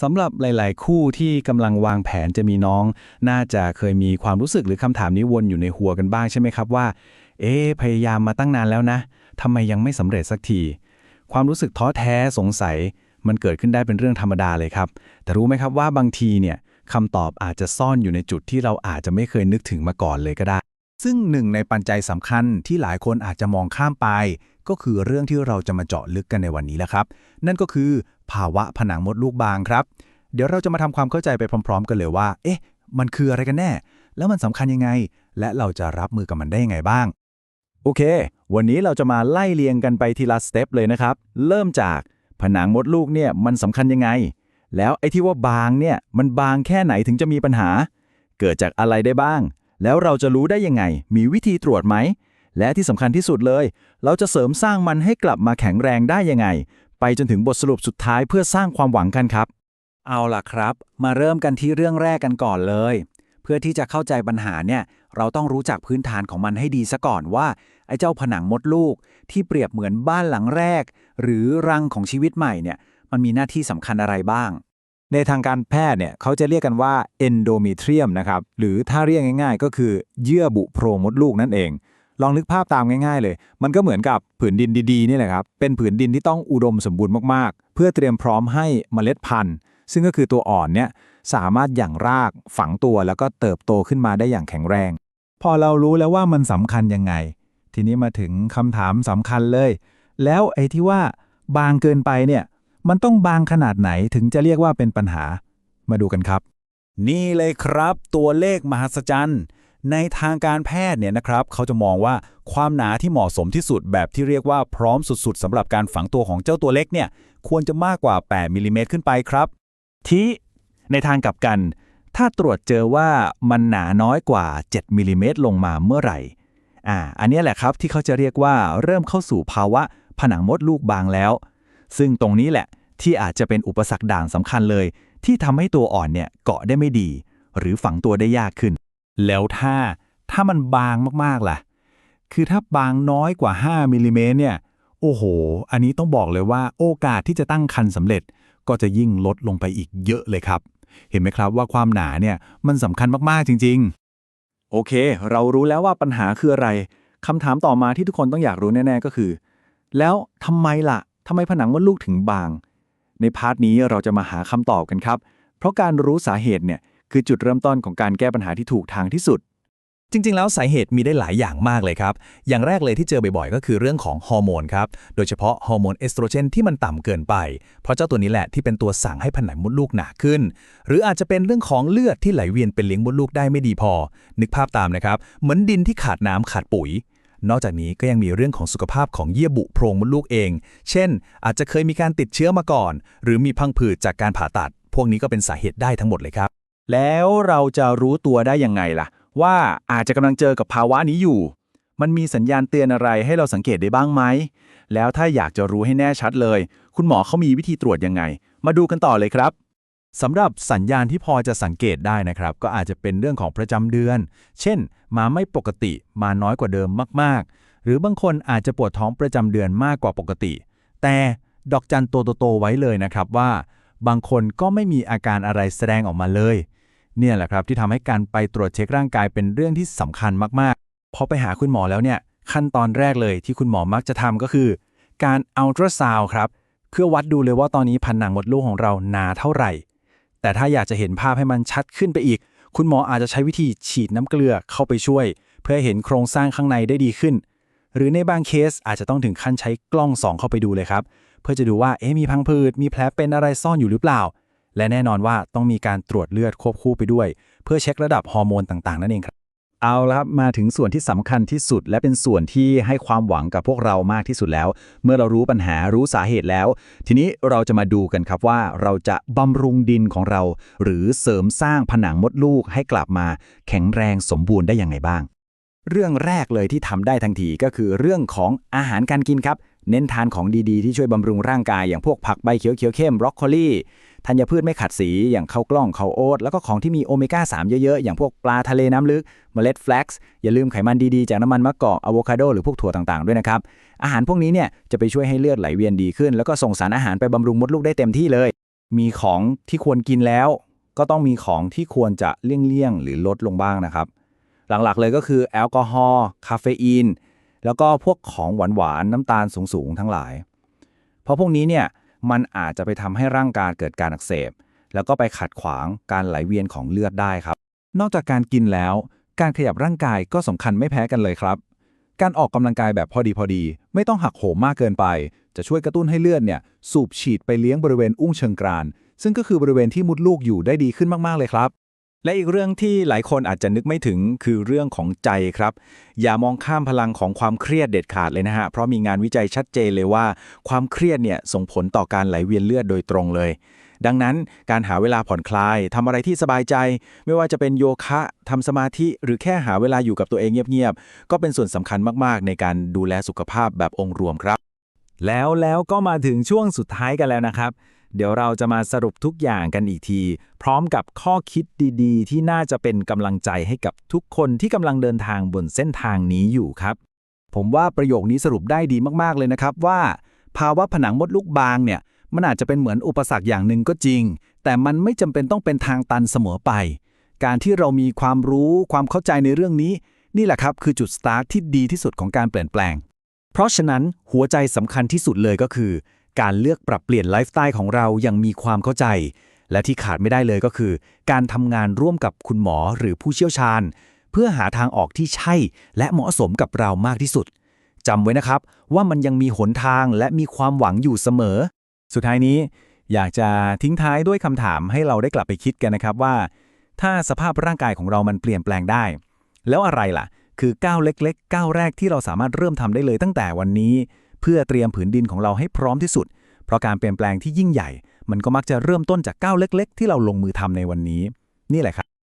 สำหรับหลาย ๆ คู่ที่กำลังวางแผนจะมีน้อง น่าจะเคยมีความรู้สึกหรือคำถามนี้วนอยู่ในหัวกันบ้างใช่ไหมครับว่า เอ๊พยายามมาตั้งนานแล้วนะทำไมยังไม่สำเร็จสักที ความรู้สึกท้อแท้สงสัย มันเกิดขึ้นได้เป็นเรื่องธรรมดาเลยครับ แต่รู้ไหมครับว่าบางทีเนี่ยคำตอบอาจจะซ่อนอยู่ในจุดที่เราอาจจะไม่เคยนึกถึงมาก่อนเลยก็ได้ ซึ่งหนึ่งในปัจจัยสำคัญที่หลายคนอาจจะมองข้ามไป ก็คือเรื่องที่เราจะมาเจาะลึกกันในวันนี้แหละครับ นั่นก็คือภาวะผนังมดลูกบางครับ เดี๋ยวเราจะมาทำความเข้าใจไปพร้อม ๆ กันเลยว่า เอ๊ะ มันคืออะไรกันแน่ แล้วมันสำคัญยังไง และเราจะรับมือกับมันได้ยังไงบ้าง โอเค วันนี้เราจะมาไล่เรียงกันไปทีละสเต็ปเลยนะครับ เริ่มจากผนังมดลูกเนี่ยมันสำคัญยังไง แล้วไอ้ที่ว่าบางเนี่ยมันบางแค่ไหนถึงจะมีปัญหา เกิดจากอะไรได้บ้าง แล้วเราจะรู้ได้ยังไง มีวิธีตรวจไหม และที่สำคัญที่สุดเลย เราจะเสริมสร้างมันให้กลับมาแข็งแรงได้ยังไง ไปจนถึงบทสรุปสุดท้ายเพื่อสร้างความหวังกันครับ เอาล่ะครับ มาเริ่มกันที่เรื่องแรกกันก่อนเลย เพื่อที่จะเข้าใจปัญหาเนี่ย เราต้องรู้จักพื้นฐานของมันให้ดีซะก่อนว่า ไอ้เจ้าผนังมดลูก ที่เปรียบเหมือนบ้านหลังแรก หรือรังของชีวิตใหม่เนี่ย มันมีหน้าที่สำคัญอะไรบ้าง ในทางการแพทย์เนี่ยเขาจะเรียกกันว่า endometrium นะครับหรือถ้าเรียกง่าย ๆ ก็คือเยื่อบุโพรงมดลูกนั่นเอง ลองนึกภาพตามง่าย ๆ เลย มันก็เหมือนกับผืนดินดีๆนี่แหละครับเป็นผืนดินที่ต้องอุดมสมบูรณ์มากๆ เพื่อเตรียมพร้อมให้เมล็ดพันธุ์ ซึ่งก็คือตัวอ่อนเนี่ยสามารถหยั่งรากฝังตัวแล้วก็เติบโตขึ้นมาได้อย่างแข็งแรง พอเรารู้แล้วว่ามันสำคัญยังไง ทีนี้มาถึงคำถามสำคัญเลย แล้วไอ้ที่ว่าบางเกินไปเนี่ย มันต้องบางขนาดไหนถึงจะเรียกว่าเป็นปัญหา มาดูกันครับ นี่เลยครับ ตัวเลขมหัศจรรย์ ในทางการแพทย์เนี่ยนะครับ เขาจะมองว่าความหนาที่เหมาะสมที่สุดแบบที่เรียกว่าพร้อมสุดๆสำหรับการฝังตัวของเจ้าตัวเล็กเนี่ย ควรจะมากกว่า 8มิลลิเมตรขึ้นไปครับ ที่ในทางกลับกัน ถ้าตรวจเจอว่ามันหนาน้อยกว่า 7มิลลิเมตรลงมาเมื่อไหร่อ่าอันนี้แหละครับที่เขาจะเรียกว่าเริ่มเข้าสู่ภาวะผนังมดลูกบางแล้ว ซึ่งตรงนี้แหละที่อาจจะเป็นอุปสรรคด่านสำคัญเลย ที่ทำให้ตัวอ่อนเนี่ยเกาะได้ไม่ดี หรือฝังตัวได้ยากขึ้น แล้วถ้าถ้ามันบางมากๆล่ะ คือถ้าบางน้อยกว่า 5มิลลิเมตรเนี่ย โอ้โห อันนี้ต้องบอกเลยว่าโอกาสที่จะตั้งครรภ์สำเร็จ ก็จะยิ่งลดลงไปอีกเยอะเลยครับ เห็นไหมครับว่าความหนาเนี่ยมันสำคัญมากๆจริง ๆ โอเค เรารู้แล้วว่าปัญหาคืออะไรคำถามต่อมาที่ทุกคนต้องอยากรู้แน่ ๆ ก็คือ แล้วทำไมล่ะ ทำไมผนังมดลูกถึงบาง ในพาร์ทนี้เราจะมาหาคำตอบกันครับ เพราะการรู้สาเหตุเนี่ยคือจุดเริ่มต้นของการแก้ปัญหาที่ถูกทางที่สุด จริง ๆ แล้วสาเหตุมีได้หลายอย่างมากเลยครับ อย่างแรกเลยที่เจอบ่อยๆ ก็คือเรื่องของฮอร์โมนครับ โดยเฉพาะฮอร์โมนเอสโตรเจนที่มันต่ำเกินไป เพราะเจ้าตัวนี้แหละที่เป็นตัวสั่งให้ผนังมดลูกหนาขึ้น หรืออาจจะเป็นเรื่องของเลือดที่ไหลเวียนเป็นเลี้ยงมดลูกได้ไม่ดีพอ นึกภาพตามนะครับ เหมือนดินที่ขาดน้ำขาดปุ๋ย นอกจากนี้ก็ยังมีเรื่องของสุขภาพของเยื่อบุโพรงมดลูกเอง เช่น อาจจะเคยมีการติดเชื้อมาก่อน หรือมีพังผืดจากการผ่าตัด พวกนี้ก็เป็นสาเหตุได้ทั้งหมดเลยครับ แล้วเราจะรู้ตัวได้ยังไงล่ะ ว่าอาจจะกำลังเจอกับภาวะนี้อยู่ มันมีสัญญาณเตือนอะไรให้เราสังเกตได้บ้างไหมแล้วถ้าอยากจะรู้ให้แน่ชัดเลย คุณหมอเขามีวิธีตรวจยังไง มาดูกันต่อเลยครับ สำหรับสัญญาณที่พอจะสังเกตได้นะครับ ก็อาจจะเป็นเรื่องของประจำเดือน เช่น มาไม่ปกติมาน้อยกว่าเดิมมากๆ หรือบางคนอาจจะปวดท้องประจำเดือนมากกว่าปกติ แต่ดอกจันตัวโตๆๆไว้เลยนะครับว่า บางคนก็ไม่มีอาการอะไรแสดงออกมาเลย เนี่ยแหละครับที่ทำให้การไปตรวจเช็คร่างกายเป็นเรื่องที่สำคัญมากๆพอไปหาคุณหมอแล้วเนี่ยขั้นตอนแรกเลยที่คุณหมอมักจะทำก็คือ การอัลตราซาวครับเพื่อวัดดูเลยว่าตอนนี้ผนังมดลูกของเราหนาเท่าไหร่ แต่ถ้าอยากจะเห็นภาพให้มันชัดขึ้นไปอีก คุณหมออาจจะใช้วิธีฉีดน้ำเกลือเข้าไปช่วย เพื่อเห็นโครงสร้างข้างในได้ดีขึ้น หรือในบางเคสอาจจะต้องถึงขั้นใช้กล้องส่องเข้าไปดูเลยครับ เพื่อจะดูว่าเอ๊ะมีพังผืดมีแผลเป็นอะไรซ่อนอยู่หรือเปล่า และแน่นอนว่าต้องมีการตรวจเลือดควบคู่ไปด้วย เพื่อเช็คระดับฮอร์โมนต่างๆนั่นเองครับ เอาละครับมาถึงส่วนที่สำคัญที่สุด และเป็นส่วนที่ให้ความหวังกับพวกเรามากที่สุดแล้ว เมื่อเรารู้ปัญหารู้สาเหตุแล้ว ทีนี้เราจะมาดูกันครับว่าเราจะบำรุงดินของเรา หรือเสริมสร้างผนังมดลูกให้กลับมา แข็งแรงสมบูรณ์ได้ยังไงบ้าง เรื่องแรกเลยที่ทำได้ทันทีก็คือเรื่องของอาหารการกินครับ เน้นทานของดีๆ ที่ช่วยบำรุงร่างกายอย่างพวกผักใบเขียวๆเข้มบรอกโคลี ธัญพืชไม่ขัดสีอย่างข้าวกล้องข้าวโอ๊ตแล้วก็ของที่มีโอเมก้า 3 เยอะๆ อย่างพวกปลาทะเลน้ำลึกเมล็ดแฟลกซ์อย่าลืมไขมันดีๆ จากน้ำมันมะกอกอะโวคาโดหรือพวกถั่วต่างๆ ด้วยนะครับ อาหารพวกนี้เนี่ยจะไปช่วยให้เลือดไหลเวียนดีขึ้น แล้วก็ส่งสารอาหารไปบำรุงมดลูกได้เต็มที่เลย มีของที่ควรกินแล้ว ก็ต้องมีของที่ควรจะเลี่ยงๆหรือลดลงบ้างนะครับหลักๆเลยก็คือแอลกอฮอล์คาเฟอีนแล้วก็พวกของหวานๆน้ำตาลสูงๆทั้งหลาย เพราะพวกนี้เนี่ย มันอาจจะไปทำให้ร่างกายเกิดการอักเสบ แล้วก็ไปขัดขวางการไหลเวียนของเลือดได้ครับ นอกจากการกินแล้ว การขยับร่างกายก็สำคัญไม่แพ้กันเลยครับ การออกกำลังกายแบบพอดีพอดี ไม่ต้องหักโหมมากเกินไป จะช่วยกระตุ้นให้เลือดเนี่ยสูบฉีดไปเลี้ยงบริเวณอุ้งเชิงกราน ซึ่งก็คือบริเวณที่มุดลูกอยู่ได้ดีขึ้นมากๆเลยครับ และอีกเรื่องที่หลายคนอาจจะนึกไม่ถึงคือเรื่องของใจครับ อย่ามองข้ามพลังของความเครียดเด็ดขาดเลยนะฮะ เพราะมีงานวิจัยชัดเจนเลยว่า ความเครียดเนี่ยส่งผลต่อการไหลเวียนเลือดโดยตรงเลย ดังนั้นการหาเวลาผ่อนคลายทำอะไรที่สบายใจ ไม่ว่าจะเป็นโยคะทำสมาธิ หรือแค่หาเวลาอยู่กับตัวเองเงียบๆก็เป็นส่วนสำคัญมากๆ ในการดูแลสุขภาพแบบองค์รวมครับ แล้วแล้วก็มาถึงช่วงสุดท้ายกันแล้วนะครับ เดี๋ยวเราจะมาสรุปทุกอย่างกันอีกที พร้อมกับข้อคิดดีๆ ที่น่าจะเป็นกำลังใจให้กับทุกคนที่กำลังเดินทางบนเส้นทางนี้อยู่ครับ ผมว่าประโยคนี้สรุปได้ดีมากๆเลยนะครับว่า ภาวะผนังมดลูกบางเนี่ย มันอาจจะเป็นเหมือนอุปสรรคอย่างหนึ่งก็จริง แต่มันไม่จำเป็นต้องเป็นทางตันเสมอไป การที่เรามีความรู้ความเข้าใจในเรื่องนี้ นี่แหละครับคือจุดสตาร์ทที่ดีที่สุดของการเปลี่ยนแปลง เพราะฉะนั้นหัวใจสำคัญที่สุดเลยก็คือ การเลือกปรับเปลี่ยนไลฟ์สไตล์ของเราอย่างมีความเข้าใจ และที่ขาดไม่ได้เลยก็คือ การทำงานร่วมกับคุณหมอหรือผู้เชี่ยวชาญ เพื่อหาทางออกที่ใช่ และเหมาะสมกับเรามากที่สุดจำไว้นะครับว่ามันยังมีหนทางและมีความหวังอยู่เสมอ สุดท้ายนี้ อยากจะทิ้งท้ายด้วยคำถามให้เราได้กลับไปคิดกันนะครับว่า ถ้าสภาพร่างกายของเรามันเปลี่ยนแปลงได้ แล้วอะไรล่ะ คือก้าวเล็กๆก้าวแรกที่เราสามารถเริ่มทำได้เลยตั้งแต่วันนี้ เพื่อเตรียมผืนดินของเราให้พร้อมที่สุด เพราะการเปลี่ยนแปลงที่ยิ่งใหญ่ มันก็มักจะเริ่มต้นจากก้าวเล็ก ๆ ที่เราลงมือทำในวันนี้ นี่แหละครับ